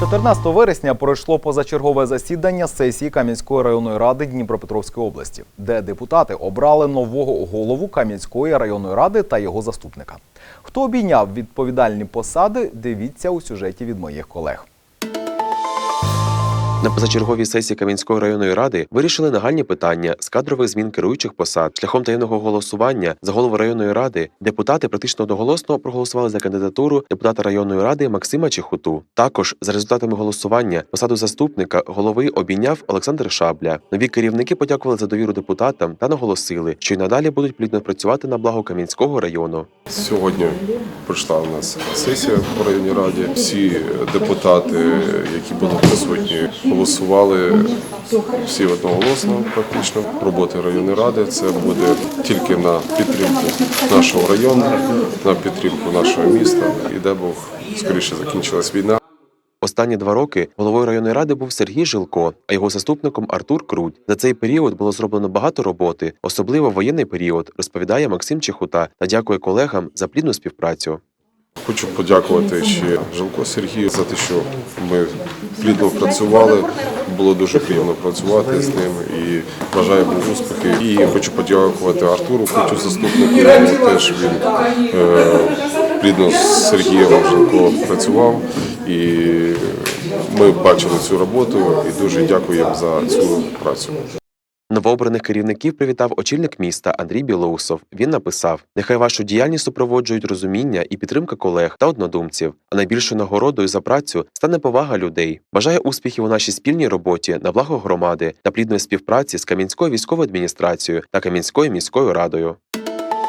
14 вересня пройшло позачергове засідання сесії Кам'янської районної ради Дніпропетровської області, де депутати обрали нового голову Кам'янської районної ради та його заступника. Хто обійняв відповідальні посади, дивіться у сюжеті від моїх колег. На позачерговій сесії Кам'янської районної ради вирішили нагальні питання з кадрових змін керуючих посад. Шляхом таємного голосування за голову районної ради депутати практично одноголосно проголосували за кандидатуру депутата районної ради Максима Чехуту. Також за результатами голосування посаду заступника голови обійняв Олександр Шабля. Нові керівники подякували за довіру депутатам та наголосили, що й надалі будуть плідно працювати на благо Кам'янського району. Сьогодні пройшла у нас сесія в районній раді. Всі депутати, які були присутні, голосували всі одноголосно практично роботи районної ради. Це буде тільки на підтримку нашого району, на підтримку нашого міста. І де Бог скоріше закінчилась війна. Останні два роки головою районної ради був Сергій Жилко, а його заступником Артур Круть. За цей період було зроблено багато роботи, особливо воєнний період, розповідає Максим Чехута та дякує колегам за плідну співпрацю. Хочу подякувати ще Жилко Сергію за те, що ми плідно працювали. Було дуже приємно працювати з ним і бажаю йому успіхи. І хочу подякувати Артуру, хочу заступнику. Теж він е, плідно з Сергієм Жилко працював. І ми бачили цю роботу і дуже дякуємо за цю працю. Новообраних керівників привітав очільник міста Андрій Білоусов. Він написав: Нехай вашу діяльність супроводжують розуміння і підтримка колег та однодумців. А найбільшою нагородою за працю стане повага людей. Бажаю успіхів у нашій спільній роботі на благо громади та плідної співпраці з Кам'янською військовою адміністрацією та Кам'янською міською радою.